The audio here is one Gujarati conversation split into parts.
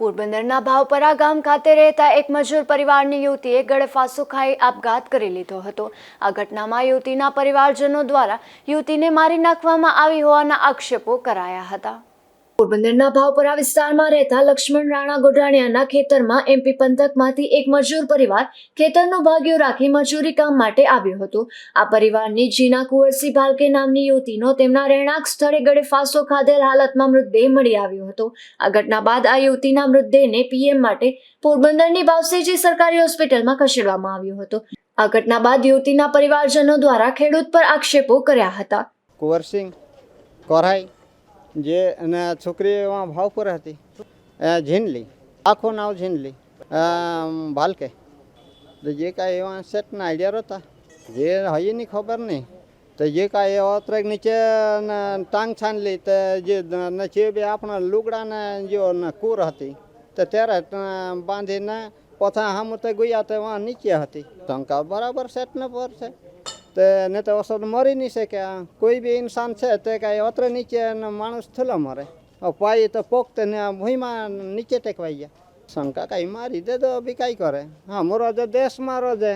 પોરબંદરના ભાવપરા ગામ ખાતે રહેતા એક મજૂર પરિવારની યુવતીએ ગળે ફાંસો ખાઈ આપઘાત કરી લીધો હતો. આ ઘટનામાં યુવતીના પરિવારજનો દ્વારા યુવતીને મારી નાખવામાં આવી હોવાના આક્ષેપો કરાયા હતા. પોરબંદરના ભાવપરા વિસ્તારમાં રહેતા લક્ષ્મણ રાણા ગોઢાણિયાના ખેતરમાં એમપી પંથકમાંથી એક મજૂર પરિવાર ખેતરનો ભાગ્યો રાખી મજૂરી કામ માટે આવ્યો હતો. આ પરિવારની જીના કુંવરસી ભાલકે નામની યુવતીનો તેમના રહેણાંક સ્થળે ગળે ફાંસો ખાધેલ હાલતમાં મૃતદેહ મળી આવ્યો હતો. આ ઘટના બાદ આ યુવતીના મૃતદેહને પીએમ માટે પોરબંદરની બાવસેજી સરકારી હોસ્પિટલમાં ખસેડવામાં આવ્યો હતો. આ ઘટના બાદ યુવતીના પરિવારજનો દ્વારા ખેડૂત પર આક્ષેપો કર્યા હતા. કુંવરસિંહ કોરાઈ જે અને છોકરી એમાં ભાવપુર હતી. ઝીનલી આખું નામ ઝીનલી ભાલકે. તો જે કાંઈ એવા સેટના આઈડિયા હતા જે હજી નહીં ખબર નહીં. તો જે કાંઈ અત્રેક નીચે ને ટાંગ છાનલી તો જે જે બે આપણા લુગડાને જો ને કૂર હતી, તો ત્યારે બાંધીને પોતા હામું તો ગયા તો નીચે હતી. ટંકા બરાબર સેટને પર છે. તે ને તો અસર મરી નહીં શકે. કોઈ બી ઇન્સાન છે તે કાંઈ અત્રે નીચે માણસ થલો મરે. પાઈ તો પોખતે ને આ ભૂઈમાં નીચે ટેકવાઈ ગયા. શંકા કાંઈ મારી દે તો બી કાંઈ કરે. હા મોરો જે દેશ મારો જે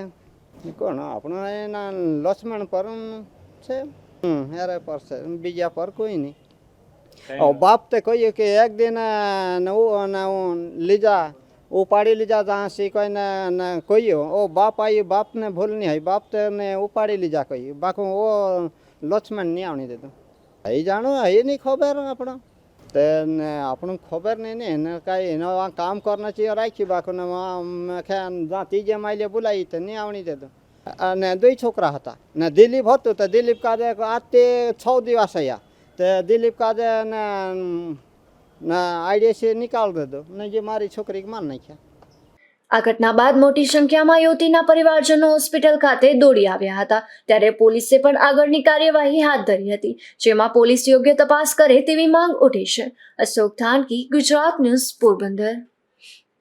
કોણ? આપણો એના લક્ષ્મણ પર છે. હમ હેરે પર છે. બીજા પર કોઈ નહીં. બાપ તે કહીએ કે એક દિન લીજા ઉપાડી લીધા ત્યાં સી કોઈને કહ્યું ઓ બાપ આવ્યું બાપને ભૂલ નહીં હોય. બાપ તે ને ઉપાડી લીધા કહ્યું બાકી ઓ લક્ષ્મણ નહીં આવણી દીધું એ જાણો, એ નહીં ખબર આપણો. તે આપણું ખબર નહીં ને, એને કાંઈ એનો આ કામ કરને છીએ રાખી બાકું ને જ્યાં ત્રીજે માઇલે બોલાવી તો નહીં આવણી દેતો. અને દુઈ છોકરા હતા. ને દિલીપ હતું તો દિલીપ કાજે તે છ દિવસ અહીંયા તે દિલીપ કાજે ને ને આઈડીએસી નિકાલ દીધો ને જે મારી છોકરી માર નાખ્યા. આ ઘટના બાદ મોટી સંખ્યામાં યુવતીના પરિવારજનો હોસ્પિટલ ખાતે દોડી આવ્યા હતા. ત્યારે પોલીસે પણ આગળની કાર્યવાહી હાથ ધરી હતી, જેમાં પોલીસ યોગ્ય તપાસ કરે તેવી માંગ ઉઠી છે. અશોક થાનકી ગુજરાત ન્યૂઝ પોરબંદર.